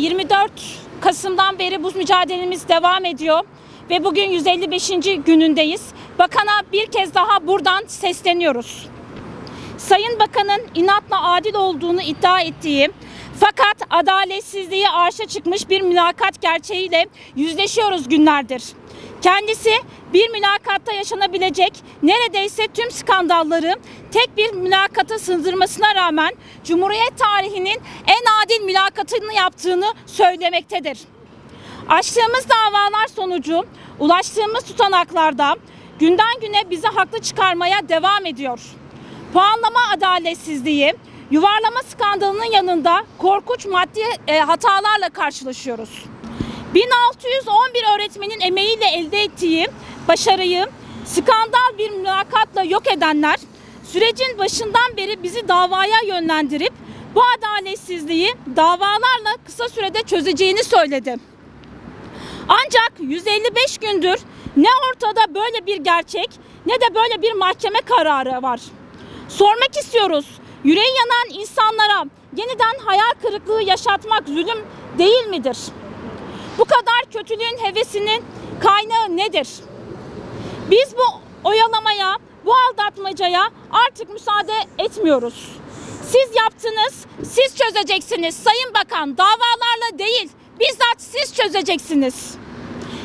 24 Kasım'dan beri bu mücadelemiz devam ediyor ve bugün 155. günündeyiz. Bakana bir kez daha buradan sesleniyoruz. Sayın Bakan'ın inatla adil olduğunu iddia ettiği fakat adaletsizliği arşa çıkmış bir mülakat gerçeğiyle yüzleşiyoruz günlerdir. Kendisi bir mülakatta yaşanabilecek neredeyse tüm skandalları tek bir mülakata sığdırmasına rağmen Cumhuriyet tarihinin en adil mülakatını yaptığını söylemektedir. Açtığımız davalar sonucu ulaştığımız tutanaklarda günden güne bizi haklı çıkarmaya devam ediyor. Puanlama adaletsizliği, yuvarlama skandalının yanında korkunç maddi e, hatalarla karşılaşıyoruz. 1611 öğretmenin emeğiyle elde ettiği başarıyı skandal bir mülakatla yok edenler sürecin başından beri bizi davaya yönlendirip bu adaletsizliği davalarla kısa sürede çözeceğini söyledi. Ancak 155 gündür ne ortada böyle bir gerçek ne de böyle bir mahkeme kararı var. Sormak istiyoruz. Yüreği yanan insanlara yeniden hayal kırıklığı yaşatmak zulüm değil midir? Bu kadar kötülüğün hevesinin kaynağı nedir? Biz bu oyalamaya, bu aldatmacaya artık müsaade etmiyoruz. Siz yaptınız, siz çözeceksiniz Sayın Bakan. Davalarla değil, bizzat siz çözeceksiniz.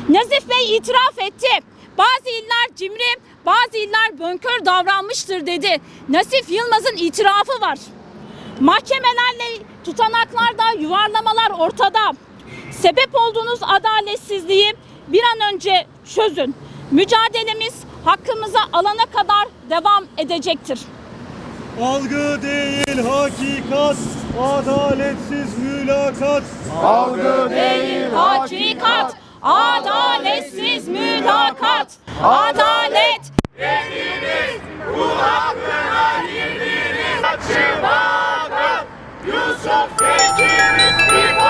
Nazif Bey itiraf etti. Bazı iller cimri, bazı iller bonkör davranmıştır dedi. Nazif Yılmaz'ın itirafı var. Mahkemelerle tutanaklarda yuvarlamalar ortada. Sebep olduğunuz adaletsizliği bir an önce çözün. Mücadelemiz hakkımızı alana kadar devam edecektir. Algı değil hakikat, adaletsiz mülakat. Algı değil Hakikat, adaletsiz mülakat, adalet Yusuf Tekin'i